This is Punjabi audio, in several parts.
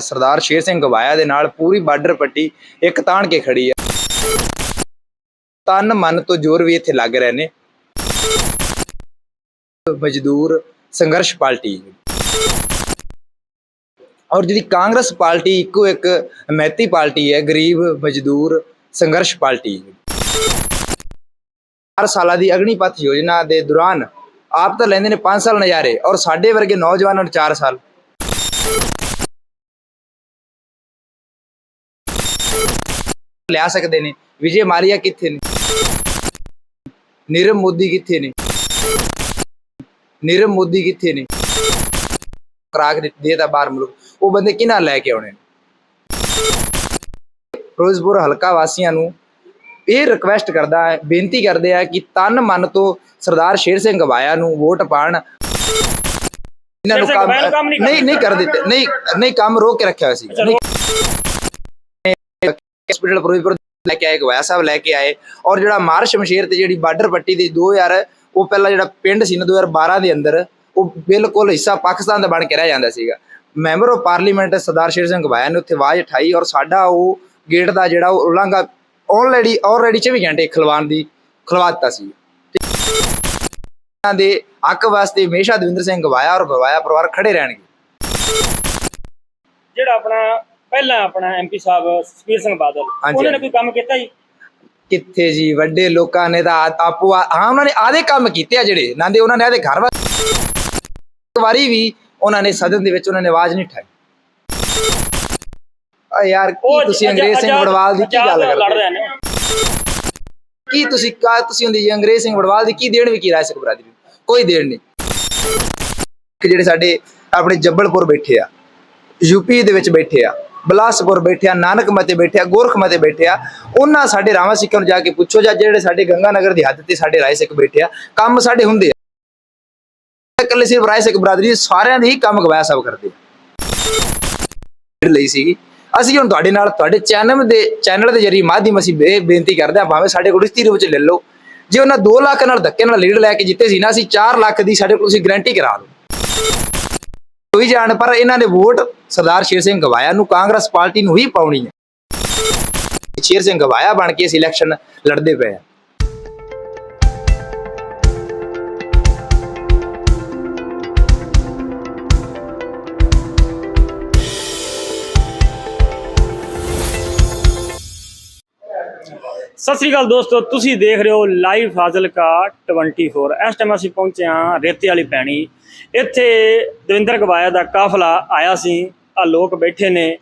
ਸਰਦਾਰ ਸ਼ੇਰ ਸਿੰਘ ਗਵਾਇਆ ਦੇ ਨਾਲ ਪੂਰੀ ਬਾਰਡਰ ਪੱਟੀ ਇੱਕ ਤਾਣ ਕੇ ਖੜੀ ਹੈ। ਤਨ ਮਨ ਤੋਂ ਜ਼ੋਰ ਵੀ ਇੱਥੇ ਲੱਗ ਰਹੇ ਨੇ। ਮਜ਼ਦੂਰ ਸੰਘਰਸ਼ ਪਾਰਟੀ। ਔਰ ਜਿਹੜੀ ਕਾਂਗਰਸ ਪਾਰਟੀ ਇੱਕੋ ਇੱਕ ਮਹਿਤੀ ਪਾਰਟੀ ਹੈ, ਗਰੀਬ, ਮਜ਼ਦੂਰ ਸੰਘਰਸ਼ ਪਾਰਟੀ। ਹਰ ਸਾਲਾਂ ਦੀ ਅਗਨੀਪਥ ਯੋਜਨਾ ਦੇ ਦੌਰਾਨ ਆਪ ਤਾਂ ਲੈਂਦੇ ਨੇ 5 ਸਾਲ ਨਜ਼ਾਰੇ ਔਰ ਸਾਡੇ ਵਰਗੇ ਨੌਜਵਾਨਾਂ ਨੂੰ 4 ਸਾਲ। ਲਿਆ ਸਕਦੇ ਨੇ। ਵਿਜੇ ਮਾਲੀਆ ਕਿੱਥੇ ਨੇ? ਨੀਰਵ ਮੋਦੀ ਕਿੱਥੇ ਨੇ? ਨੀਰਵ ਮੋਦੀ ਕਿੱਥੇ ਨੇ? ਕਰਾਕ ਦੇਤਾ ਬਾਹਰ ਮੁਲਕ। ਉਹ ਬੰਦੇ ਕਿਹਨਾਂ ਲੈ ਕੇ ਆਉਣੇ ਫਿਰੋਜ਼ਪੁਰ ਹਲਕਾ ਵਾਸੀਆਂ ਨੂੰ ਇਹ ਰਿਕਵੈਸਟ ਕਰਦਾ ਹੈ ਬੇਨਤੀ ਕਰਦੇ ਆ ਕਿ ਤਨ ਮਨ ਤੋਂ ਸਰਦਾਰ ਸ਼ੇਰ ਸਿੰਘ ਗਵਾਇਆ ਨੂੰ ਵੋਟ ਪਾਣ। ਇਹਨਾਂ ਨੂੰ ਕੰਮ ਨਹੀਂ ਨਹੀਂ ਕਰ ਦਿੱਤੇ। ਨਹੀਂ ਨਹੀਂ ਕੰਮ ਰੋਕ ਕੇ ਰੱਖਿਆ ਹੋਇਆ ਸੀ। ਹਸਪੀਟਲ ਫਿਰੋਜ਼ਪੁਰ ਲੈ ਕੇ ਆਏ ਗਵਾਇਆ ਸਾਹਿਬ ਲੈ ਕੇ ਆਏ। ਔਰ ਜਿਹੜਾ ਮਾਰ ਸ਼ਮਸ਼ੇਰ ਤੇ ਜਿਹੜੀ ਬਾਰਡਰ ਪੱਟੀ ਦੀ 2000 ਉਹ ਪਹਿਲਾਂ ਜਿਹੜਾ ਪਿੰਡ ਸੀ ਨਾ 2012 ਦੇ ਅੰਦਰ, ਉਹ ਬਿਲਕੁਲ ਹਿੱਸਾ ਪਾਕਿਸਤਾਨ ਦਾ ਬਣ ਕੇ ਰਹਿ ਜਾਂਦਾ ਸੀਗਾ। ਮੈਂਬਰ ਆਫ ਪਾਰਲੀਮੈਂਟ ਸਰਦਾਰ ਸ਼ੇਰ ਸਿੰਘ ਗਵਾਇਆ ਨੇ ਉੱਥੇ ਆਵਾਜ਼ ਉਠਾਈ ਔਰ ਸਾਡਾ ਉਹ ਗੇਟ ਦਾ ਜਿਹੜਾ ਉਹ ਉਲਾਂਘਾ ਆਲਰੇਡੀ ਆਲਰੇਡੀ 24 ਘੰਟੇ ਖਲਵਾਨ ਦੀ ਖਲਵਾ ਦਿੱਤਾ ਸੀ। ਦੇ ਹੱਕ ਵਾਸਤੇ ਹਮੇਸ਼ਾ ਦਵਿੰਦਰ ਸਿੰਘ ਗਵਾਇਆ ਔਰ ਗਵਾਇਆ ਪਰਿਵਾਰ ਖੜੇ ਰਹਿਣਗੇ। ਜਿਹੜਾ ਆਪਣਾ ਪਹਿਲਾਂ ਆਪਣਾ ਐਮਪੀ ਸਾਹਿਬ ਸੁਖਬੀਰ ਸਿੰਘ ਬਾਦਲ ਹਾਂਜੀ, ਉਹਨਾਂ ਨੇ। ਕੋਈ ਕੰਮ ਕੀਤਾ ਜੀ? ਕਿੱਥੇ ਜੀ? ਵੱਡੇ ਲੋਕਾਂ ਨੇ ਤਾਂ ਆ- ਆਪੋ ਆ- ਹਾਂ ਉਹਨਾਂ ਨੇ ਆਦੇ ਕੰਮ ਕੀਤੇ ਆ ਜਿਹੜੇ ਨਾਂਦੇ ਉਹਨਾਂ ਨੇ ਆਦੇ ਘਰ ਵਾ ਇੱਕ ਵਾਰੀ ਵੀ ਉਹਨਾਂ ਨੇ ਸਦਨ ਦੇ ਵਿੱਚ ਉਹਨਾਂ ਨੇ ਆਵਾਜ਼ ਨਹੀਂ ਉਠਾਈ ਆ ਯਾਰ ਕੀ ਤੁਸੀਂ ਅੰਗਰੇਜ਼ ਸਿੰਘ ਵੜਵਾਲ ਦੀ ਕੀ ਗੱਲ ਲੜ ਕਰਦੇ? ਰਹੇ ਨੇ। ਕੀ ਤੁਸੀਂ ਕਾ ਤੁਸੀਂ ਹੁੰਦੀ ਜੀ ਅੰਗਰੇਜ਼ ਸਿੰਘ ਵੜਵਾਲ ਦੀ ਕੀ ਦੇਣ ਵੀ ਕੀ ਰਾਜ ਸਿੱਖ ਬਰਾਦਰੀ ਨੂੰ? ਕੋਈ ਦੇਣ ਨਹੀਂ। ਕਿ ਜਿਹੜੇ ਸਾਡੇ ਆਪਣੇ ਜੱਬਲਪੁਰ ਬੈਠੇ ਆ ਯੂਪੀ ਦੇ ਵਿੱਚ ਬੈਠੇ ਆ ਬਲਾਸਪੁਰ ਬੈਠਿਆ, ਨਾਨਕ ਮਤੇ ਬੈਠਿਆ, ਗੋਰਖ ਮਤੇ ਬੈਠਿਆ, ਉਹਨਾਂ ਸਾਡੇ ਰਾਵਾਂ ਸਿੱਖਾਂ ਨੂੰ ਜਾ ਕੇ ਪੁੱਛੋ ਜਾਂ ਜਿਹੜੇ ਸਾਡੇ ਗੰਗਾ ਨਗਰ ਦੀ ਹੱਦ ਤੇ ਸਾਡੇ ਰਾਏ ਸਿੱਖ ਬੈਠੇ ਆ, ਕੰਮ ਸਾਡੇ ਹੁੰਦੇ ਆ। ਇਕੱਲੇ ਸਿਰਫ ਰਾਏ ਸਿੱਖ ਬਰਾਦਰੀ ਸਾਰਿਆਂ ਦੇ ਹੀ ਕੰਮ ਗਵਾਇਆ ਸਭ ਕਰਦੇ ਲਈ ਸੀਗੀ। ਅਸੀਂ ਹੁਣ ਤੁਹਾਡੇ ਨਾਲ, ਤੁਹਾਡੇ ਚੈਨਲ ਦੇ ਚੈਨਲ ਦੇ ਜਰੀਏ ਮਾਧਿਅਮ ਅਸੀਂ ਬੇਨਤੀ ਕਰਦੇ ਹਾਂ ਭਾਵੇਂ ਸਾਡੇ ਕੋਲ ਰਿਸ਼ਤੀ ਰੂਪ ਲੈ ਲਓ। ਜੇ ਉਹਨਾਂ 2 ਲੱਖ ਨਾਲ ਧੱਕੇ ਨਾਲ ਲੀਡ ਲੈ ਕੇ ਜਿੱਤੇ ਸੀ ਨਾ, ਅਸੀਂ 4 ਲੱਖ ਦੀ ਸਾਡੇ ਕੋਲ ਤੁਸੀਂ ਗਰੰਟੀ ਕਰਾ ਲਓ ਕੋਈ ਜਾਣ, ਪਰ ਇਹਨਾਂ ਨੇ ਵੋਟ ਸਰਦਾਰ ਸ਼ੇਰ ਸਿੰਘ ਗਵਾਇਆ ਨੂੰ ਕਾਂਗਰਸ ਪਾਰਟੀ ਨੂੰ ਹੀ ਪਾਉਣੀ ਹੈ। ਸ਼ੇਰ ਸਿੰਘ ਗਵਾਇਆ ਬਣ ਕੇ ਇਸ ਇਲੈਕਸ਼ਨ ਲੜਦੇ ਪਏ ਆ। ਸਤਿ ਸ੍ਰੀ ਅਕਾਲ ਦੋਸਤੋ, ਤੁਸੀਂ ਦੇਖ ਰਹੇ ਹੋ ਲਾਈਵ ਫਾਜ਼ਿਲਕਾ 24 ਇਸ ਟਾਈਮ ਅਸੀਂ ਪਹੁੰਚੇ ਹਾਂ ਰੇਤੇ ਵਾਲੀ ਪੈਣੀ। ਇੱਥੇ ਦਵਿੰਦਰ ਗਵਾਇਆ ਦਾ ਕਾਫਲਾ ਆਇਆ ਸੀ ਆ ਲੋਕ ਬੈਠੇ ਨੇ।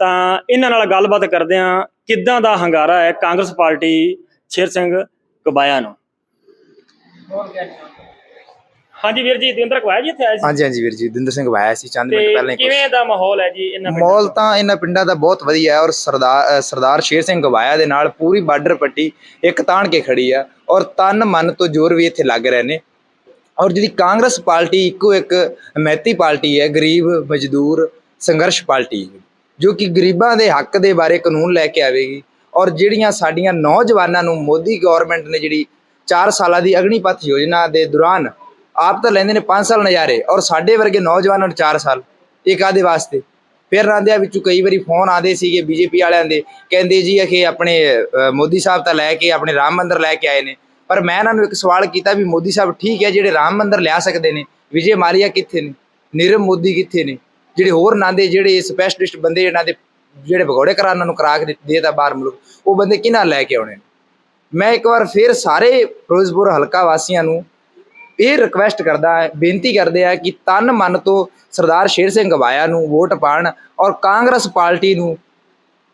ਤਾਂ ਇਹਨਾਂ ਨਾਲ ਗੱਲਬਾਤ ਕਰਦੇ ਹਾਂ, ਕਿੱਦਾਂ ਦਾ ਹੰਗਾਰਾ ਹੈ ਕਾਂਗਰਸ ਪਾਰਟੀ ਸ਼ੇਰ ਸਿੰਘ ਗਵਾਇਆ ਨੂੰ? ਹਾਂਜੀ ਵੀਰ ਜੀ ਦਵਿੰਦਰ ਗਵਾਇਆ ਜੀ ਇੱਥੇ ਆਏ ਸੀ? ਹਾਂਜੀ ਹਾਂਜੀ ਵੀਰ ਜੀ ਦਿੰਦਰ ਸਿੰਘ ਗਵਾਇਆ ਸੀ ਚੰਦ ਮਿੰਟ ਪਹਿਲਾਂ ਤੇ ਹੀ ਕੁਛ- ਕਿਵੇਂ ਦਾ ਮਾਹੌਲ ਹੈ ਜੀ ਇਹਨਾਂ ਪਿੰਡਾਂ ਮਾਹੌਲ ਤਾਂ ਇਹਨਾਂ ਪਿੰਡਾਂ ਦਾ ਬਹੁਤ ਵਧੀਆ ਹੈ ਔਰ ਸਰਦਾਰ ਅ, ਸਰਦਾਰ ਸ਼ੇਰ ਸਿੰਘ ਗਵਾਇਆ ਦੇ ਨਾਲ ਪੂਰੀ ਬਾਰਡਰ ਪੱਟੀ ਇੱਕ ਤਾਣ ਕੇ ਖੜੀ ਆ ਔਰ ਤਨ ਮਨ ਤੋਂ ਜ਼ੋਰ ਵੀ ਇੱਥੇ ਲੱਗ ਰਹੇ ਨੇ। ਔਰ ਜਿਹੜੀ ਕਾਂਗਰਸ ਪਾਰਟੀ ਇੱਕੋ ਇੱਕ ਮੈਤੀ ਪਾਰਟੀ ਹੈ ਗਰੀਬ ਮਜ਼ਦੂਰ ਸੰਘਰਸ਼ ਪਾਰਟੀ ਜੋ ਕਿ ਗਰੀਬਾਂ ਦੇ ਹੱਕ ਦੇ ਬਾਰੇ ਕਾਨੂੰਨ ਲੈ ਕੇ ਆਵੇਗੀ ਔਰ ਜਿਹੜੀਆਂ ਸਾਡੀਆਂ ਨੌਜਵਾਨਾਂ ਨੂੰ ਮੋਦੀ ਗਵਰਨਮੈਂਟ ਨੇ ਜਿਹੜੀ 4 ਸਾਲਾਂ ਦੀ ਅਗਨੀਪਥ ਯੋਜਨਾ ਦੇ ਦੌਰਾਨ ਆਪ ਤਾਂ ਲੈਂਦੇ ਨੇ 5 ਸਾਲ ਨਜ਼ਾਰੇ ਔਰ ਸਾਡੇ ਵਰਗੇ ਨੌਜਵਾਨਾਂ ਨੂੰ 4 ਸਾਲ ਇਹ ਕਾਦੇ ਵਾਸਤੇ। ਫਿਰ ਰਾਂਦਿਆਂ ਵਿੱਚੋਂ ਕਈ ਵਾਰੀ ਫੋਨ ਆਦੇ ਸੀਗੇ ਬੀਜੇਪੀ ਵਾਲਿਆਂ ਦੇ, ਕਹਿੰਦੇ ਜੀ ਅਖੇ ਆਪਣੇ ਮੋਦੀ ਸਾਹਿਬ ਤਾਂ ਲੈ ਕੇ, ਆਪਣੇ ਰਾਮ ਮੰਦਰ ਲੈ ਕੇ ਆਏ ਨੇ। ਪਰ ਮੈਂ ਇਹਨਾਂ ਨੂੰ ਇੱਕ ਸਵਾਲ ਕੀਤਾ ਵੀ ਮੋਦੀ ਸਾਹਿਬ ਠੀਕ ਹੈ ਜਿਹੜੇ ਰਾਮ ਮੰਦਰ ਲਿਆ ਸਕਦੇ ਨੇ, ਵਿਜੇ ਮਾਲੀਆ ਕਿੱਥੇ ਨੇ? ਨੀਰਵ ਮੋਦੀ ਕਿੱਥੇ ਨੇ? ਜਿਹੜੇ ਹੋਰ ਨਾਂਦੇ, ਜਿਹੜੇ ਸਪੈਸ਼ਲਿਸਟ ਬੰਦੇ ਇਹਨਾਂ ਦੇ, ਜਿਹੜੇ ਭਗੌੜੇ ਕਰਾ ਉਹਨਾਂ ਨੂੰ ਕਰਾ ਕੇ ਦੇਤਾ ਬਾਹਰ ਮੁਲਕ, ਉਹ ਬੰਦੇ ਕਿਹਨਾਂ ਲੈ ਕੇ ਆਉਣੇ ਨੇ? ਮੈਂ ਇੱਕ ਵਾਰ ਫਿਰ ਸਾਰੇ ਫਿਰੋਜ਼ਪੁਰ ਹਲਕਾ ਵਾਸੀਆਂ ਨੂੰ ਇਹ ਰਿਕਵੈਸਟ ਕਰਦਾ ਹੈ ਬੇਨਤੀ ਕਰਦੇ ਆ ਕਿ ਤਨ ਮਨ ਤੋਂ ਸਰਦਾਰ ਸ਼ੇਰ ਸਿੰਘ ਗਵਾਇਆ ਨੂੰ ਵੋਟ ਪਾਣ ਔਰ ਕਾਂਗਰਸ ਪਾਰਟੀ ਨੂੰ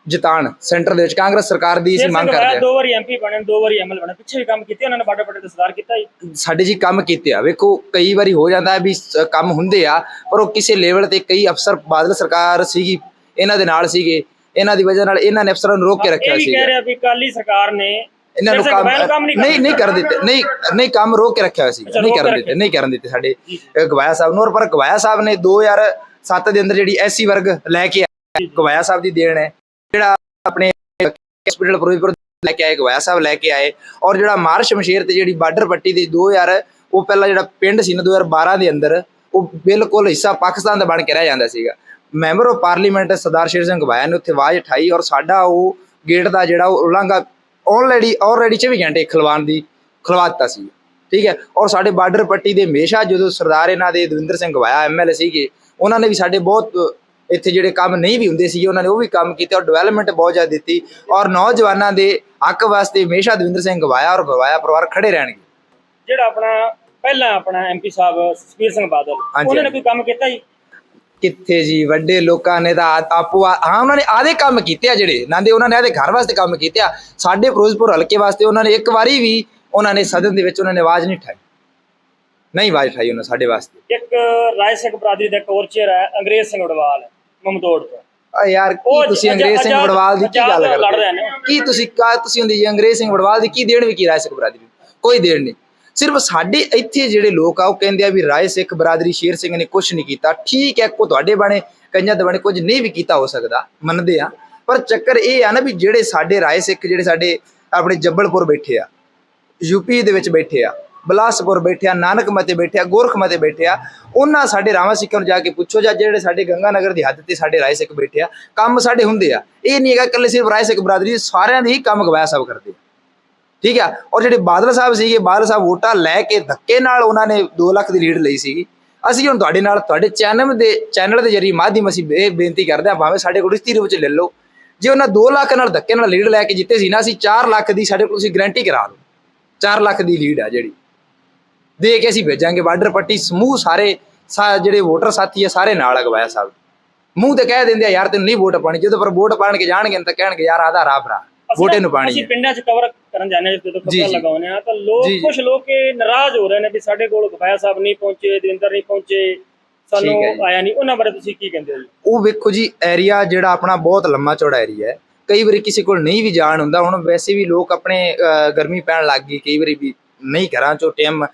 ਜਿਤਾਣ। ਸੈਂਟਰ ਦੇ ਵਿੱਚ ਕਾਂਗਰਸ ਸਰਕਾਰ ਦੀ ਅਸੀਂ ਮੰਗ ਕਰਦੇ ਦੋ ਵਾਰੀ ਐਮਪੀ ਬਣੇ ਦੋ ਵਾਰੀ ਐਮਐਲ ਬਣੇ। ਪਿੱਛੇ ਵੀ ਕੰਮ ਕੀਤੇ ਉਹਨਾਂ ਨੇ ਪੱਟੇ ਤੇ ਸੁਧਾਰ ਕੀਤਾ ਜੀ। ਆ ਸਾਡੇ ਜੀ ਕੰਮ ਕੀਤੇ ਆ। ਵੇਖੋ ਕਈ ਵਾਰੀ ਹੋ ਜਾਂਦਾ ਹੈ ਵੀ ਕੰਮ ਹੁੰਦੇ ਆ ਪਰ ਉਹ ਕਿਸੇ ਲੈਵਲ ਤੇ ਕਈ ਅਫਸਰ ਬਾਦਲ ਸਰਕਾਰ ਸੀਗੀ ਇਹਨਾਂ ਦੇ ਨਾਲ ਸੀਗੇ। ਇਹਨਾਂ ਦੀ ਵਜ੍ਹਾ ਨਾਲ ਇਹਨਾਂ ਨੇ ਅਫਸਰਾਂ ਨੂੰ ਰੋਕ ਕੇ ਰੱਖਿਆ ਇਹ ਸੀ ਕਹਿ ਰਿਹਾ ਵੀ ਕਾਲੀ ਸਰਕਾਰ ਨੇ ਇਹਨਾਂ ਨੂੰ ਕੰਮ ਨਹੀਂ ਨਹੀਂ ਕਰ ਦਿੱਤੇ। ਨਹੀਂ ਨਹੀਂ ਕੰਮ ਰੋਕ ਕੇ ਰੱਖਿਆ ਸੀ। ਅੱਛਾ, ਨਹੀਂ ਕਰਨ ਦਿੱਤੇ ਨਹੀਂ ਕਰਨ ਦਿੱਤੇ ਸਾਡੇ ਗਵਾਇਆ ਸਾਹਿਬ ਨੂੰ। ਪਰ ਗਵਾਇਆ ਸਾਹਿਬ ਨੇ 2007 ਦੇ ਅੰਦਰ ਜਿਹੜੀ ਐਸਸੀ ਵਰਗ ਲੈ ਕੇ ਗਵਾਇਆ ਸਾਹਿਬ ਦੀ ਦੇਣ ਹੈ। ਜਿਹੜਾ ਆਪਣੇ ਹਸਪੀਟਲ ਫਿਰੋਜ਼ਪੁਰ ਲੈ ਕੇ ਆਏ ਗਵਾਇਆ ਸਾਹਿਬ ਲੈ ਕੇ ਆਏ। ਔਰ ਜਿਹੜਾ ਮਾਰ ਸ਼ਮਸ਼ੇਰ ਤੇ ਜਿਹੜੀ ਬਾਰਡਰ ਪੱਟੀ ਦੀ 2000 ਉਹ ਪਹਿਲਾਂ ਜਿਹੜਾ ਪਿੰਡ ਸੀ ਨਾ 2012 ਦੇ ਅੰਦਰ ਉਹ ਬਿਲਕੁਲ ਹਿੱਸਾ ਪਾਕਿਸਤਾਨ ਦਾ ਬਣ ਕੇ ਰਹਿ ਜਾਂਦਾ ਸੀਗਾ। ਮੈਂਬਰ ਆਫ ਪਾਰਲੀਮੈਂਟ ਸਰਦਾਰ ਸ਼ੇਰ ਸਿੰਘ ਗਵਾਇਆ ਨੇ ਉੱਥੇ ਆਵਾਜ਼ ਉਠਾਈ ਔਰ ਸਾਡਾ ਉਹ ਗੇਟ ਦਾ ਜਿਹੜਾ ਉਹ ਉਲੰਘਾ ਆਲਰੇਡੀ ਆਲਰੇਡੀ 24 ਘੰਟੇ ਖਲਵਾਨ ਦੀ ਖਲਵਾ ਦਿੱਤਾ ਸੀ। ਠੀਕ ਹੈ? ਔਰ ਸਾਡੇ ਬਾਰਡਰ ਪੱਟੀ ਦੇ ਹਮੇਸ਼ਾ ਜਦੋਂ ਸਰਦਾਰ ਇਹਨਾਂ ਦੇ ਦਵਿੰਦਰ ਸਿੰਘ ਗਵਾਇਆ ਐਮਐਲਏ ਸੀਗੇ ਉਹਨਾਂ ਨੇ ਵੀ ਸਾਡੇ ਬਹੁਤ ਇੱਥੇ ਜਿਹੜੇ ਕੰਮ ਨਹੀਂ ਵੀ ਹੁੰਦੇ ਸੀ ਉਹਨਾਂ ਨੇ ਉਹ ਵੀ ਕੰਮ ਕੀਤੇ ਔਰ ਡਿਵੈਲਪਮੈਂਟ ਬਹੁਤ ਜ਼ਿਆਦਾ ਦਿੱਤੀ। ਔਰ ਨੌਜਵਾਨਾਂ ਦੇ ਹੱਕ ਵਾਸਤੇ ਹਮੇਸ਼ਾ ਦਵਿੰਦਰ ਸਿੰਘ ਗਵਾਇਆ ਔਰ ਗਵਾਇਆ ਪਰਿਵਾਰ ਖੜੇ ਰਹਿਣਗੇ। ਜਿਹੜਾ ਆਪਣਾ ਪਹਿਲਾਂ ਆਪਣਾ ਐਮਪੀ ਸਾਹਿਬ ਸੁਖਬੀਰ ਸਿੰਘ ਬਾਦਲ ਉਹਨਾਂ ਨੇ। ਕੋਈ ਕੰਮ ਕੀਤਾ ਜੀ? ਕਿੱਥੇ ਜੀ? ਵੱਡੇ ਲੋਕਾਂ ਨੇ ਤਾਂ ਆਪੋ ਹਾਂ ਉਹਨਾਂ ਨੇ ਆਦੇ ਕੰਮ ਕੀਤੇ ਆ ਜਿਹੜੇ। ਨਾਂਦੇ ਉਹਨਾਂ ਨੇ ਆਦੇ ਘਰ ਵਾਸਤੇ ਕੰਮ ਕੀਤੇ ਆ। ਸਾਡੇ ਫਿਰੋਜ਼ਪੁਰ ਹਲਕੇ ਵਾਸਤੇ ਉਹਨਾਂ ਨੇ ਇੱਕ ਵਾਰੀ ਵੀ ਉਹਨਾਂ ਨੇ ਸਦਨ ਦੇ ਵਿੱਚ ਉਹਨਾਂ ਨੇ ਆਵਾਜ਼ ਨਹੀਂ ਉਠਾਈ ਨਹੀਂ ਆਵਾਜ਼ ਉਠਾਈ ਉਹਨਾਂ ਸਾਡੇ ਵਾਸਤੇ। ਇੱਕ ਰਾਏ ਸਿੰਘ ਬਰਾਦਰੀ ਦਾ ਕੋਰਚਰ ਹੈ ਅੰਗਰੇਜ਼ ਸਿੰਘ ਉਡਵਾਲ ਮਮਦੋੜ ਤੋਂ। ਆ ਯਾਰ ਕੀ ਤੁਸੀਂ ਅੰਗਰੇਜ਼ ਸਿੰਘ ਵੜਵਾਲ ਦੀ ਕੀ ਗੱਲ ਕਰਦੇ। ਕੀ ਤੁਸੀਂ ਕਾ ਤੁਸੀਂ ਹੁੰਦੀ ਜੀ ਅੰਗਰੇਜ਼ ਸਿੰਘ ਵੜਵਾਲ ਦੀ ਕੀ ਦੇਣ ਵੀ ਕੀ ਰਾਏ ਸਿੱਖ ਬਰਾਦਰੀ ਨੂੰ? ਕੋਈ ਦੇਣ ਨਹੀਂ। ਸਿਰਫ ਸਾਡੇ ਇੱਥੇ ਜਿਹੜੇ ਲੋਕ ਆ, ਉਹ ਕਹਿੰਦੇ ਆ ਵੀ ਰਾਏ ਸਿੱਖ ਬਰਾਦਰੀ ਸ਼ੇਰ ਸਿੰਘ ਨੇ ਕੁਝ ਨਹੀਂ ਕੀਤਾ। ਠੀਕ ਹੈ, ਕੋ ਤੁਹਾਡੇ ਬਾਣੇ, ਕਈਆਂ ਦੇ ਬਾਣੇ ਕੁਝ ਨਹੀਂ ਵੀ ਕੀਤਾ ਹੋ ਸਕਦਾ, ਮੰਨਦੇ ਆ। ਪਰ ਚੱਕਰ ਇਹ ਆ ਨਾ ਵੀ ਜਿਹੜੇ ਸਾਡੇ ਰਾਏ ਸਿੱਖ, ਜਿਹੜੇ ਸਾਡੇ ਆਪਣੇ ਜੱਬਲਪੁਰ ਬੈਠੇ ਆ ਯੂਪੀ ਦੇ ਵਿੱਚ ਬੈਠੇ ਆ, ਬਲਾਸਪੁਰ ਬੈਠੇ ਆ, ਨਾਨਕ ਮਤੇ ਬੈਠੇ ਆ, ਗੋਰਖ ਮਤੇ ਬੈਠੇ ਆ, ਉਹਨਾਂ ਸਾਡੇ ਰਾਵਾਂ ਸਿੱਖਾਂ ਨੂੰ ਜਾ ਕੇ ਪੁੱਛੋ ਜਾਂ ਜਿਹੜੇ ਸਾਡੇ ਗੰਗਾ ਨਗਰ ਦੀ ਹੱਦ ਤੇ ਸਾਡੇ ਰਾਏ ਸਿੱਖ ਬੈਠੇ ਆ, ਕੰਮ ਸਾਡੇ ਹੁੰਦੇ ਆ। ਇਹ ਨਹੀਂ ਹੈਗਾ ਇਕੱਲੇ ਸਿਰਫ ਰਾਏ ਸਿੱਖ ਬਰਾਦਰੀ, ਸਾਰਿਆਂ ਦੇ ਹੀ ਕੰਮ ਗਵਾਇਆ ਸਭ ਕਰਦੇ ਠੀਕ ਆ? ਔਰ ਜਿਹੜੇ ਬਾਦਲ ਸਾਹਿਬ ਸੀਗੇ ਬਾਦਲ ਸਾਹਿਬ ਵੋਟਾਂ ਲੈ ਕੇ ਧੱਕੇ ਨਾਲ ਉਹਨਾਂ ਨੇ 2 ਲੱਖ ਦੀ ਲੀਡ ਲਈ ਸੀਗੀ। ਅਸੀਂ ਹੁਣ ਤੁਹਾਡੇ ਨਾਲ ਤੁਹਾਡੇ ਚੈਨਲ ਦੇ ਚੈਨਲ ਦੇ ਜਰੀਏ ਮਾਧਿਅਮ ਅਸੀਂ ਇਹ ਬੇਨਤੀ ਕਰਦੇ ਆ ਭਾਵੇਂ ਸਾਡੇ ਕੋਲ ਰਿਸ਼ਤੀ ਰੂਪ ਚ ਲੈ ਲਓ। ਜੇ ਉਹਨਾਂ 2 ਲੱਖ ਨਾਲ ਧੱਕੇ ਨਾਲ ਲੀਡ ਲੈ ਕੇ ਜਿੱਤੇ ਸੀ ਨਾ ਅਸੀਂ 4 ਲੱਖ ਦੀ ਸਾਡੇ ਕੋਲ ਤੁਸੀਂ ਗਾਰੰਟੀ ਕਰਾ ਲਓ 4 ਲੱਖ ਦੀ ਲੀਡ ਆ ਜਿਹੜੀ। ਦੇ ਕੇ ਅਸੀਂ ਭੇਜਾਂਗੇ ਬਾਰਡਰ ਪੱਟੀ ਸਮੂਹ ਸਾਰੇ ਜਿਹੜੇ ਵੋਟਰ ਸਾਥੀ ਆ ਸਾਰੇ ਨਾਲ ਅਗਵਾਇਆ ਸਾਹਿਬ। ਮੂੰਹ ਤੇ ਕਹਿ ਦਿੰਦੇ ਆ ਯਾਰ ਤੈਨੂੰ ਨਹੀਂ ਵੋਟ ਪਾਣੀ ਜਦੋਂ ਪਰ ਵੋਟ ਪਾਣ ਕੇ ਜਾਣਗੇ ਤਾਂ ਕਹਿਣਗੇ ਯਾਰ ਆਦਾ ਰਾਹ ਭਰਾ ਵੋਟੇ ਨਾ- ਪਾਣੀ ਅਸੀਂ ਪਿੰਡਾਂ 'ਚ ਕਵਰ ਕਰਨ ਜਾਂਦੇ ਹਾਂ ਜਦੋਂ ਜੀ, ਜੀ। ਲਗਾਉਂਦੇ ਆ ਤਾਂ ਲੋਕ ਜੀ, ਜੀ। ਕੁਝ ਲੋਕ ਇਹ ਨਾਰਾਜ਼ ਹੋ ਰਹੇ ਨੇ ਵੀ ਸਾਡੇ ਕੋਲ ਗਫਾਇਆ ਸਾਹਿਬ ਨਹੀਂ ਪਹੁੰਚੇ ਦਵਿੰਦਰ ਨਹੀਂ ਪਹੁੰਚੇ ਸਾਨੂੰ ਠੀਕ ਹੈ ਜੀ। ਆਇਆ ਨਹੀਂ। ਉਹਨਾਂ ਬਾਰੇ ਤੁਸੀਂ ਕੀ ਕਹਿੰਦੇ ਹੋ ਜੀ? ਉਹ ਵੇਖੋ ਜੀ ਏਰੀਆ ਜਿਹੜਾ ਆਪਣਾ ਬਹੁਤ ਲੰਮਾ ਚੌੜਾ ਏਰੀਆ ਹੈ। ਕਈ ਵਾਰੀ ਕਿਸੇ ਕੋਲ ਨਹੀਂ ਵੀ ਜਾਣ ਹੁੰਦਾ ਹੁਣ ਵੈਸੇ ਵੀ ਲੋਕ ਆਪਣੇ ਅਹ, ਗਰਮੀ ਪੈਣ ਲੱਗ ਗਈ ਕਈ ਵਾਰੀ ਵੀ ਨਹੀਂ ਘਰਾਂ ਚੋਂ ਟਾਈਮ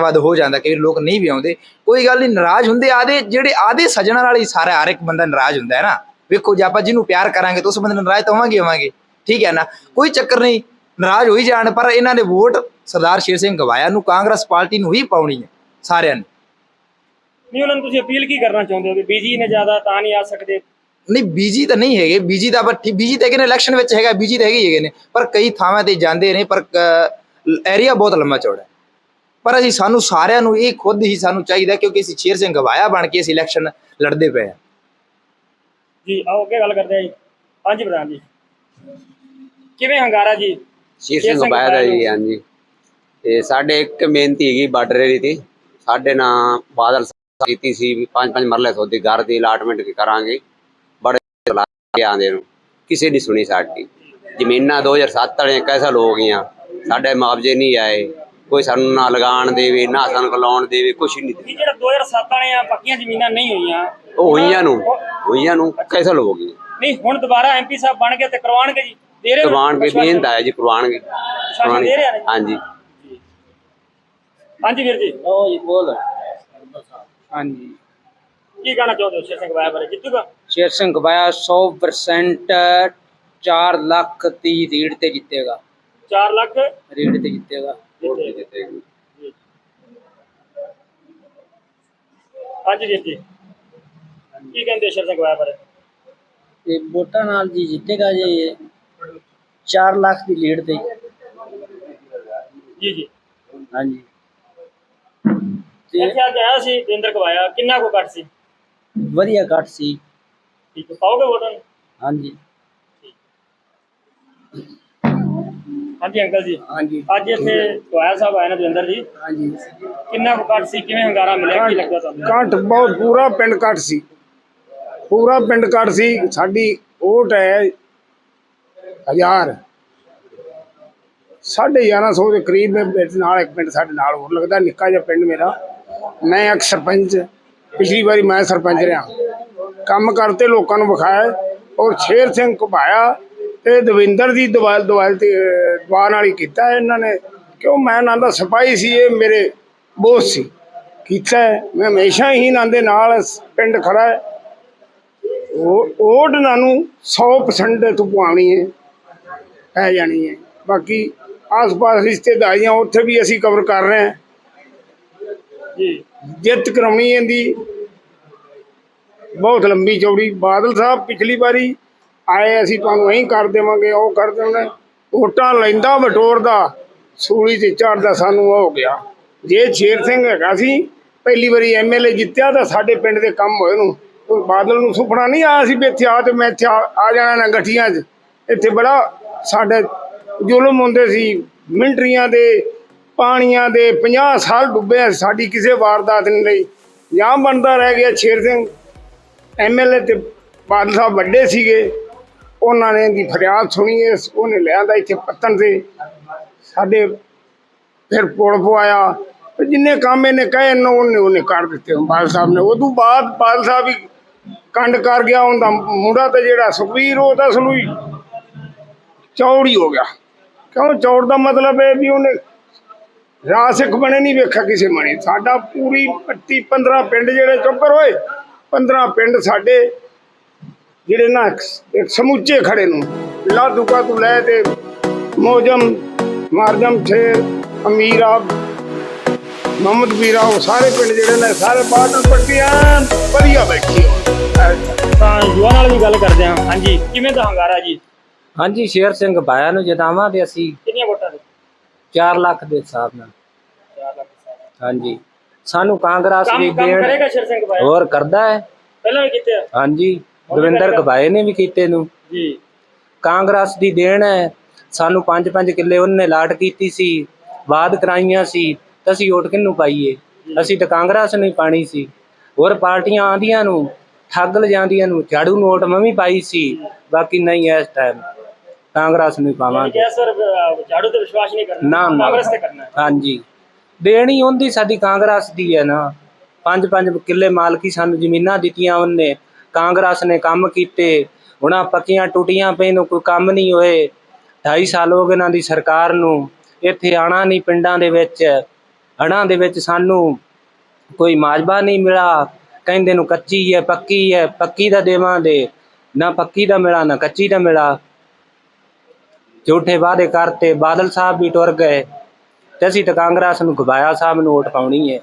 ਵੱਧ ਹੋ ਜਾਂਦਾ ਕਈ ਵਾਰੀ ਲੋਕ ਨਹੀਂ ਵੀ ਆਉਂਦੇ। ਕੋਈ ਗੱਲ ਨਹੀਂ ਨਾਰਾਜ਼ ਹੁੰਦੇ ਆਦੇ ਜਿਹੜੇ ਆਦੇ ਸੱਜਣਾ ਨਾਲ ਹੀ ਸਾਰਾ ਹਰ ਇੱਕ ਬੰਦਾ ਨਾਰਾਜ਼ ਹੁੰਦਾ ਹੈ ਨਾ। ਵੇਖੋ ਜੇ ਆਪਾਂ ਜਿਹਨੂੰ ਪਿਆਰ ਕਰਾਂਗੇ ਤਾਂ ਉਸ ਬੰਦੇ ਨੂੰ ਨਾਰਾਜ਼ ਤਾਂ ਹੋਵਾਂਗੇ ਹੋਵਾਂਗੇ। ਠੀਕ ਹੈ ਨਾ? ਕੋਈ ਚੱਕਰ ਨਹੀਂ। ਨਾਰਾਜ਼ ਹੋਈ ਜਾਣ ਪਰ ਇਹਨਾਂ ਨੇ ਵੋਟ ਸਰਦਾਰ ਸ਼ੇਰ ਸਿੰਘ ਗਵਾਇਆ ਨੂੰ ਕਾਂਗਰਸ ਪਾਰਟੀ ਨੂੰ ਹੀ ਪਾਉਣੀ ਹੈ ਸਾਰਿਆਂ ਨੇ। ਨਹੀਂ ਉਹਨਾਂ ਨੂੰ ਤੁਸੀਂ ਅਪੀਲ ਕੀ ਕਰਨਾ ਚਾਹੁੰਦੇ ਹੋ ਵੀ ਬੀਜੀ ਨੇ ਜ਼ਿਆਦਾ ਤਾਂ ਨਹੀਂ ਆ ਸਕਦੇ? ਨਹੀਂ ਬੀਜੀ ਤਾਂ ਨਹੀਂ ਹੈਗੇ ਬੀਜੀ ਦਾ ਪਰ ਬੀਜੀ ਤਾਂ ਹੈਗੇ ਨੇ ਇਲੈਕਸ਼ਨ ਵਿੱਚ ਹੈਗਾ ਬੀਜੀ ਤਾਂ ਹੈਗੇ ਨੇ ਪਰ ਕਈ ਥਾਵਾਂ ਤੇ ਜਾਂਦੇ ਨੇ ਪਰ ਏਰੀਆ ਬਹੁਤ ਲੰਮਾ ਚੌੜਾ ਹੈ। ਪਰ ਅਸੀਂ ਸਾਨੂੰ ਸਾਰਿਆਂ ਨੂੰ ਇਹ ਖੁਦ ਹੀ ਸਾਨੂੰ ਚਾਹੀਦਾ ਕਿਉਂਕਿ ਅਸੀਂ ਸ਼ੇਰ ਸਿੰਘ ਗਵਾਇਆ ਬਣ ਕੇ ਅਸੀਂ ਇਲੈਕਸ਼ਨ ਲੜਦੇ ਪਏ ਹਾਂ। ਜੀ ਆਓ ਅੱਗੇ ਗੱਲ ਕਰਦੇ ਆ ਜੀ। ਹਾਂਜੀ ਪ੍ਰਧਾਨ ਜੀ। ਕਿਵੇਂ ਹੰਗਾਰਾ ਜੀ? ਸ਼ੀਰ ਸਿੰਘ ਸਿੰਘ ਬਾਇਆ ਦਾ ਬਾਇਆ ਜੀ ਹਾਂਜੀ। ਤੇ ਸਾਡੇ ਇੱਕ ਬੇਨਤੀ ਹੈਗੀ ਬਾਰਡਰ ਏਰੀ ਦੀ ਸਾਡੇ ਨਾਲ ਬਾਦਲ ਸਾਹਿਬ ਕੀਤੀ ਸੀ ਵੀ ਪੰਜ ਪੰਜ ਮਰਲੇ ਸੋਦੀ ਘਰ ਦੀ ਅਲਾਟਮੈਂਟ ਕਰਾਂਗੇ। ਬੜੇ ਆਂਦੇ ਨੂੰ। ਕਿਸੇ ਦੀ ਸੁਣੀ ਸਾਡੀ। ਜ਼ਮੀਨਾਂ 2007 ਵਾਲੀਆਂ ਕੈਸਾ ਹੋ ਗਈਆਂ। ਸਾਡੇ ਮੁਆਵਜ਼ੇ ਨਹੀਂ ਆਏ। ਕੋਈ ਸਾਨੂੰ ਨਾ ਲਗਾਣ ਦੇਵੇ ਨਾ ਸਾਨੂੰ ਲਾਉਣ ਦੇਵੇ ਕੁਛ ਨਹੀਂ। ਇਹ ਜਿਹੜਾ 2007 ਵਾਲੀਆਂ ਪੱਕੀਆਂ ਜ਼ਮੀਨਾਂ ਨਹੀਂ ਹੋਈਆਂ। ਉਹ ਹੋਈਆਂ ਨੂੰ। ਉਹ- ਹੋਈਆਂ ਨੂੰ ਕੈਸਾ ਹੋ ਗਈਆਂ? ਨਹੀਂ ਹੁਣ ਦੁਬਾਰਾ ਐਮਪੀ ਸਾਹਿਬ ਬਣ ਗਏ ਤੇ ਕਰਵਾਉਣਗੇ ਜੀ। ਦੇ ਰਹੇ ਹੋ ਕਰਵਾਣ ਕੇ ਵਿਸ਼ਵਾਸ? ਬੇਨਤ ਆਇਆ ਜੀ ਕਰਵਾਣਗੇ ਨੇ? ਹਾਂਜੀ। ਹਾਂਜੀ ਵੀਰ ਜੀ। ਉਹ ਜੀ ਬੋਲ। ਹਾਂਜੀ। ਕੀ ਕਹਿਣਾ ਚਾਹੁੰਦੇ ਹੋ ਸ਼ੇਰ ਸਿੰਘ ਬਾਇਆ ਬਾਰੇ? ਜਿੱਤੂਗਾ? ਸ਼ੇਰ ਸਿੰਘ ਗਵਾਇਆ 100% 4 ਲੱਖ ਦੀ ਰੀਡ ਤੇ ਜਿੱਤੇਗਾ। 4 ਲੱਖ? ਰੀਡ ਤੇ ਜਿੱਤੇਗਾ। ਜਿੱਤੇ। ਹਾਂਜੀ ਵੀਰ ਜੀ। ਕੀ ਕਹਿੰਦੇ ਸ਼ੇਰ ਸਿੰਘ ਬਾਇਆ ਬਾਰੇ? ਤੇ ਵੋਟਾਂ ਨਾਲ ਜੀ ਜਿੱਤੇਗਾ ਜੀ 4 ਲੱਖ ਦੀ ਲੀਡ ਤੇ। ਜੀ ਜੀ। ਹਾਂਜੀ। ਤੇ ਇੱਥੇ ਅੱਜ ਆਇਆ ਸੀ ਦਿੰਦਰ ਕਵਾਇਆ ਕਿੰਨਾ ਕੋ ਘੱਟ ਸੀ? ਵਧੀਆ ਕੱਟ ਸੀ। ਠੀਕ ਹੈ ਪਾਓਗੇ ਵੋਟਾਂ ਨੂੰ? ਹਾਂਜੀ। ਹਾਂਜੀ ਅੰਕਲ ਜੀ। ਹਾਂਜੀ। ਅੱਜ ਇੱਥੇ ਕਵਾਇਆ ਸਾਹਿਬ ਆਏ ਨੇ ਦਵਿੰਦਰ ਜੀ। ਹਾਂਜੀ। ਕਿੰਨਾ ਕੋ ਘੱਟ ਸੀ ਕਿਵੇਂ ਹੰਗਾਰਾ ਮਿਲਿਆ ਕੀ ਲੱਗਦਾ ਤੁਹਾਨੂੰ? ਘੱਟ ਬਹੁਤ ਪੂਰਾ ਪਿੰਡ ਘੱਟ ਸੀ। ਪੂਰਾ ਪਿੰਡ ਘੱਟ ਸੀ ਸਾਡੀ ਵੋਟ ਹੈ ਹਜ਼ਾਰ। ਸਾਢੇ 1100 ਦੇ ਕਰੀਬ ਮੇਰੇ ਨਾਲ ਇੱਕ ਪਿੰਡ ਸਾਡੇ ਨਾਲ ਹੋਰ ਲੱਗਦਾ, ਨਿੱਕਾ ਜਿਹਾ ਪਿੰਡ ਮੇਰਾ। ਮੈਂ ਇੱਕ ਸਰਪੰਚ, ਪਿਛਲੀ ਵਾਰੀ ਮੈਂ ਸਰਪੰਚ ਰਿਹਾ। ਕੰਮ ਕਰਤੇ ਲੋਕਾਂ ਨੂੰ ਵਿਖਾਇਆ ਔਰ ਸ਼ੇਰ ਸਿੰਘ ਘੁਬਾਇਆ ਤੇ ਦਵਿੰਦਰ ਦੀ ਦਵਾਲ ਦਵਾਲ ਤੇ ਦਵਾਨ ਵਾਲੀ ਕੀਤਾ ਇਹਨਾਂ ਨੇ। ਕਿਉਂ ਮੈਂ ਨਾਂ ਦਾ ਸਿਪਾਹੀ ਸੀ, ਇਹ ਮੇਰੇ ਬੋਸ ਸੀ। ਕੀਤਾ ਹੈ। ਮੈਂ ਹਮੇਸ਼ਾ ਹੀ ਇਹਨਾਂ ਦੇ ਨਾਲ ਪਿੰਡ ਖੜਾ ਹੈ। ਉਹ ਓਡ ਇਹਨਾਂ ਨੂੰ 100% ਤੂੰ ਪਵਾਉਣੀ ਹੈ। ਪੈ ਜਾਣੀ ਹੈ। ਬਾਕੀ ਆਸ-ਪਾਸ ਰਿਸ਼ਤੇਦਾਰੀਆਂ ਉੱਥੇ ਵੀ ਅਸੀਂ ਕਵਰ ਕਰ ਰਹੇ ਹਾਂ। ਜੀ ਜਿੱਤ ਕਰਾਉਣੀ ਇਹਦੀ। ਬਹੁਤ ਲੰਬੀ ਚੌੜੀ। ਬਾਦਲ ਸਾਹਿਬ ਪਿਛਲੀ ਵਾਰੀ ਆਏ, ਅਸੀਂ ਤੁਹਾਨੂੰ ਐਂ ਕਰ ਦੇਵਾਂਗੇ, ਉਹ ਕਰ ਦੇਵਾਂਗੇ ਵੋਟਾਂ ਲੈਂਦਾ ਵਟੋਰਦਾ ਸੂਲੀ ਤੇ ਚੜਦਾ ਸਾਨੂੰ ਉਹ ਹੋ ਗਿਆ। ਜੇ ਸ਼ੇਰ ਸਿੰਘ ਹੈਗਾ ਸੀ, ਪਹਿਲੀ ਵਾਰੀ ਐਮਐਲਏ ਜਿੱਤਿਆ ਤਾਂ ਸਾਡੇ ਪਿੰਡ ਦੇ ਕੰਮ ਹੋਏ ਨੂੰ। ਉਹ ਬਾਦਲ ਨੂੰ ਸੁਪਨਾ ਨਹੀਂ ਆਇਆ ਸੀ ਵੀ ਇੱਥੇ ਆ ਤੇ ਮੈਂ ਇੱਥੇ ਆ ਜਾਣਾ ਨਾ ਗੱਠੀਆਂ 'ਚ। ਇੱਥੇ ਬੜਾ ਸਾਡੇ ਜ਼ੁਲਮ ਹੁੰਦੇ ਸੀ, ਮਿੰਟਰੀਆਂ ਦੇ, ਪਾਣੀਆਂ ਦੇ 50 ਸਾਲ ਡੁੱਬੇ ਸਾਡੀ ਕਿਸੇ ਵਾਰਦਾਤ ਨਹੀਂ ਲਈ ਜਾਂ ਬਣਦਾ ਰਹਿ ਗਿਆ ਸ਼ੇਰ ਸਿੰਘ। ਐਮਐਲਏ ਤੇ ਬਾਦਲ ਸਾਹਿਬ ਵੱਡੇ ਸੀਗੇ। ਉਹਨਾਂ ਨੇ ਦੀ ਫਰਿਆਦ ਸੁਣੀ, ਇਸ ਉਹਨੇ ਲਿਆਂਦਾ ਇੱਥੇ ਪੱਤਨ ਤੇ। ਸਾਡੇ ਫਿਰ ਪੁਲ ਪਵਾਇਆ। ਜਿੰਨੇ ਕੰਮ ਇਹਨੇ ਕਹੇ ਨੇ ਉਹਨੇ ਉਹਨੇ ਕਰ ਦਿੱਤੇ ਬਾਦਲ ਸਾਹਿਬ ਨੇ। ਉਦੋਂ ਬਾਅਦ ਬਾਦਲ ਸਾਹਿਬ ਹੀ ਕੰਡ ਕਰ ਗਿਆ। ਉਹਦਾ ਮੁੰਡਾ ਤੇ ਜਿਹੜਾ ਸੁਖਵੀਰ ਉਹ ਤਾਂ ਸਲੂਈ। ਚੌੜ ਹੀ ਹੋ ਗਿਆ। ਕਿਉਂ? ਚੌੜ ਦਾ ਮਤਲਬ ਹੈ ਵੀ ਉਹਨੇ ਰਾਸਿਕ ਬਣੇ ਨਹੀਂ ਵੇਖਿਆ ਕਿਸੇ ਮਣੇ ਸਾਡਾ ਪੂਰੀ 25 15 ਪਿੰਡ ਜਿਹੜੇ ਚੁੱਕਰ ਹੋਏ 15 ਪਿੰਡ ਸਾਡੇ ਜਿਹੜੇ ਨਾ ਇੱਕ- ਸਮੁੱਚੇ ਖੜੇ ਨੂੰ ਲਾਦੂਕਾ ਤੋਂ ਲੈ ਤੇ ਮੋਜਮ, ਮਾਰਜਮ ਛੇਰ ਅਮੀਰਾ ਮੁਹੰਮਦ ਵੀਰਾ ਉਹ ਸਾਰੇ ਪਿੰਡ ਜਿਹੜੇ ਨੇ ਸਾਰੇ ਬਾਦਲ ਪੱਟੀਆਂ ਵਧੀਆ ਬੈਠੀ ਹੋਣ ਤਾਂ ਯੁਵਾ ਨਾਲ ਵੀ ਗੱਲ ਕਰਦੇ ਹਾਂ। ਹਾਂਜੀ, ਕਿਵੇਂ ਦਾ ਹੰਗਾਰਾ ਜੀ? ਹਾਂਜੀ ਸ਼ੇਰ ਸਿੰਘ ਬਾਇਆ ਨੂੰ ਜਿਤਾਵਾਂਗੇ ਅਸੀਂ ਕਿੰਨੀਆਂ ਵੋਟਾਂ ਨੇ 4 ਲੱਖ ਦੇ ਹਿਸਾਬ ਨਾਲ। 4 ਲੱਖ ਹਾਂਜੀ। ਸਾਨੂੰ ਕਾਂਗਰਸ ਦੀ ਕੰਮ ਕੰਮ ਦੇਣ ਕਰੇਗਾ ਸ਼ੇਰ ਸਿੰਘ ਬਾਇਆ? ਹੋਰ ਕਰਦਾ ਹੈ। ਪਹਿਲਾਂ ਵੀ ਕੀਤੇ ਹਾਂਜੀ। ਦਵਿੰਦਰ ਗਵਾਏ ਨੇ ਵੀ ਕੀਤੇ ਨੂੰ। ਜੀ। ਕਾਂਗਰਸ ਦੀ ਦੇਣ ਹੈ। ਸਾਨੂੰ 5-5 ਕਿੱਲੇ ਉਹਨੇ ਲਾਟ ਕੀਤੀ ਸੀ। ਬਾਦ ਕਰਾਈਆਂ ਸੀ। ਤਾਂ ਅਸੀਂ ਵੋਟ ਕਿਹਨੂੰ ਪਾਈਏ? ਅਸੀਂ ਤਾਂ ਕਾਂਗਰਸ ਨੂੰ ਪਾਣੀ ਸੀ। ਹੋਰ ਪਾਰਟੀਆਂ ਆਂਦੀਆਂ ਨੂੰ ਠੱਗ ਲਿਜਾਂਦੀਆਂ ਨੂੰ ਝਾੜੂ ਨੋਟ ਮੈਂ ਵੀ ਪਾਈ ਸੀ। ਬਾਕੀ ਨਹੀਂ ਇਸ ਟਾਈਮ ਕਾਂਗਰਸ ਨੂੰ ਹੀ ਪਾਵਾਂਗੇ। ਸਰ ਝਾੜੂ ਤੇ ਵਿਸ਼ਵਾਸ ਨਹੀਂ ਕਰਨਾ। ਕਾਂਗਰਸ ਤੇ ਕਰਨਾ ਹਾਂਜੀ। ਦੇਣੀ ਉਹਦੀ ਸਾਡੀ ਕਾਂਗਰਸ ਦੀ ਹੈ ਨਾ। ਪੰਜ ਪੰਜ ਕਿੱਲੇ ਮਾਲਕੀ ਸਾਨੂੰ ਜ਼ਮੀਨਾਂ ਦਿੱਤੀਆਂ ਉਹਨੇ। ਕਾਂਗਰਸ ਨੇ ਕੰਮ ਕੀਤੇ। ਹੁਣ ਪੱਕੀਆਂ ਟੁੱਟੀਆਂ ਪਈ ਨੂੰ ਕੋਈ ਕੰਮ ਨਹੀਂ ਹੋਏ। 2.5 ਸਾਲ ਹੋ ਗਏ ਇਹਨਾਂ ਦੀ ਸਰਕਾਰ ਨੂੰ। ਇੱਥੇ ਆਣਾ ਨਹੀਂ ਪਿੰਡਾਂ ਦੇ ਵਿੱਚ। ਹੜਾਂ ਦੇ ਵਿੱਚ ਸਾਨੂੰ ਕੋਈ ਮਾਜਬਾ ਨਹੀਂ ਮਿਲਾ ਕਹਿੰਦੇ ਨੂੰ ਕੱਚੀ ਹੈ ਪੱਕੀ ਹੈ। ਪੱਕੀ ਦਾ ਦੇਵਾਂਗੇ। ਨਾ ਪੱਕੀ ਦਾ ਮਿਲਾ ਨਾ ਕੱਚੀ ਦਾ ਮਿਲਾ ਝੂਠੇ ਵਾਅਦੇ ਕਰਤੇ ਬਾਦਲ ਸਾਹਿਬ ਵੀ ਟੁਰ ਗਏ ਤੇ ਅਸੀਂ ਤਾਂ ਕਾਂਗਰਸ ਨੂੰ ਗਵਾਇਆ ਸਾਹਿਬ ਨੂੰ ਵੋਟ ਪਾਉਣੀ ਹੈ।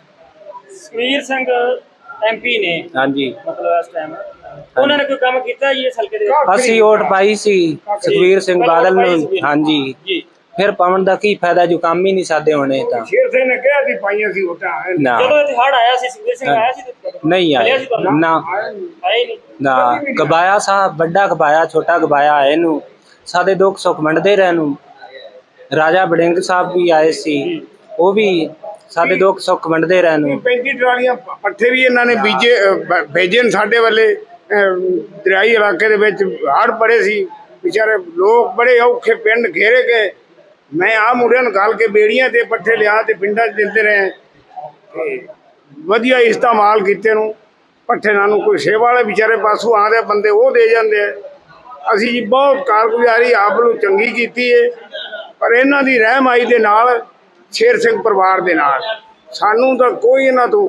ਸੁਖਵੀਰ ਸਿੰਘ ਐਮਪੀ ਨੇ ਹਾਂਜੀ। ਮਤਲਬ ਇਸ ਟਾਈਮ ਉਹਨਾਂ ਨੇ ਕੋਈ ਕੰਮ ਕੀਤਾ ਜੀ ਇਸ ਹਲਕੇ ਦੇ? ਅਸੀਂ ਵੋਟ ਪਾਈ ਸੀ ਸੁਖਵੀਰ ਸਿੰਘ ਬਾਦਲ ਨੂੰ। ਹਾਂਜੀ। ਜੀ। ਫਿਰ ਪਾਉਣ ਦਾ ਕੀ ਫਾਇਦਾ ਜੋ ਕੰਮ ਹੀ ਨਹੀਂ ਸਾਦੇ ਹੋਣੇ ਤਾਂ। ਸ਼ੇਰ ਸਿੰਘ ਨੇ ਕਿਹਾ ਸੀ ਪਾਈਆਂ ਸੀ ਵੋਟਾਂ ਜਦੋਂ ਹੜ ਆਇਆ ਸੀ ਸੁਖਵੀਰ ਸਿੰਘ ਆਇਆ ਸੀ ਨਹੀਂ ਤੁਹਾਨੂੰ? ਨਾ। ਆਇਆ ਨਹੀਂ ਨਾ। ਗਵਾਇਆ ਸਾਹਿਬ ਵੱਡਾ ਗਵਾਇਆ ਛੋਟਾ ਗਵਾਇਆ ਆਏ ਨੂੰ ਸਾਡੇ ਦੁੱਖ ਸੁੱਖ ਵੰਡਦੇ ਰਹਿਣ ਨੂੰ। ਰਾਜਾ ਬੜਿੰਗ ਸਾਹਿਬ ਵੀ ਆਏ ਸੀ। ਉਹ ਵੀ ਸਾਡੇ ਦੁੱਖ ਸੁੱਖ ਵੰਡਦੇ ਰਹਿ ਨੂੰ। 35 ਟਰਾਲੀਆਂ ਪੱਠੇ ਵੀ ਇਹਨਾਂ ਨੇ ਬੀਜੇ ਅ, ਭੇਜੇ ਨੇ ਸਾਡੇ ਵੱਲੇ। ਅ, ਦਰਿਆਈ ਇਲਾਕੇ ਦੇ ਵਿੱਚ ਹੜ੍ਹ ਬੜੇ ਸੀ। ਵਿਚਾਰੇ ਲੋਕ ਬੜੇ ਔਖੇ ਪਿੰਡ ਘੇਰੇ ਗਏ। ਮੈਂ ਆ ਮੁੰਡਿਆਂ ਨੂੰ ਗੱਲ ਕੇ ਬੇੜੀਆਂ ਤੇ ਪੱਠੇ ਲਿਆ ਤੇ ਪਿੰਡਾਂ 'ਚ ਦਿੰਦੇ ਰਹੇ। ਤੇ ਵਧੀਆ ਇਸਤੇਮਾਲ ਕੀਤੇ ਨੂੰ। ਪੱਠੇ ਨਾਲ ਨੂੰ ਕੋਈ ਸੇਵਾ ਵਾਲੇ ਵਿਚਾਰੇ ਪਾਸੋਂ ਆਉਂਦੇ ਬੰਦੇ ਉਹ ਦੇ ਜਾਂਦੇ ਆ। ਅਸੀਂ ਜੀ ਬਹੁਤ ਕਾਰਗੁਜ਼ਾਰੀ ਆਪ ਨੂੰ ਚੰਗੀ ਕੀਤੀ ਏ, ਪਰ ਇਹਨਾਂ ਦੀ ਰਹਿਮਾਈ ਦੇ ਨਾਲ, ਸ਼ੇਰ ਸਿੰਘ ਪਰਿਵਾਰ ਦੇ ਨਾਲ। ਸਾਨੂੰ ਤਾਂ ਕੋਈ ਇਹਨਾਂ ਤੋਂ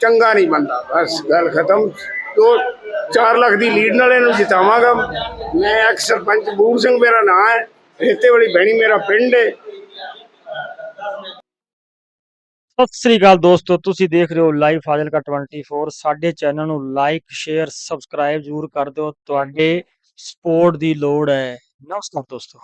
ਚੰਗਾ ਨਹੀਂ ਬੰਦਾ। ਬਸ ਗੱਲ ਖਤਮ। ਦੋ 4 ਲੱਖ ਦੀ ਲੀਡ ਨਾਲ ਇਹਨੂੰ ਜਿਤਾਵਾਂਗਾ। ਮੈਂ ਐਕਸ ਸਰਪੰਚ ਬੂਰ ਸਿੰਘ ਮੇਰਾ ਨਾਂ ਹੈ। ਰੇਤੇ ਵਾਲੀ ਬਹਿਣੀ ਮੇਰਾ ਪਿੰਡ ਹੈ ਸਤਿ ਸ੍ਰੀ ਅਕਾਲ ਦੋਸਤੋ। ਤੁਸੀਂ ਦੇਖ ਰਹੇ ਹੋ ਲਾਈਵ ਫਾਜ਼ਿਲਕਾ 24 ਸਾਡੇ ਚੈਨਲ ਨੂੰ ਲਾਈਕ ਸ਼ੇਅਰ ਸਬਸਕ੍ਰਾਈਬ ਜ਼ਰੂਰ ਕਰ ਦਿਓ। ਤੁਹਾਡੇ ਸਪੋਰਟ ਦੀ ਲੋੜ ਹੈ। ਨਮਸਕਾਰ ਦੋਸਤੋ।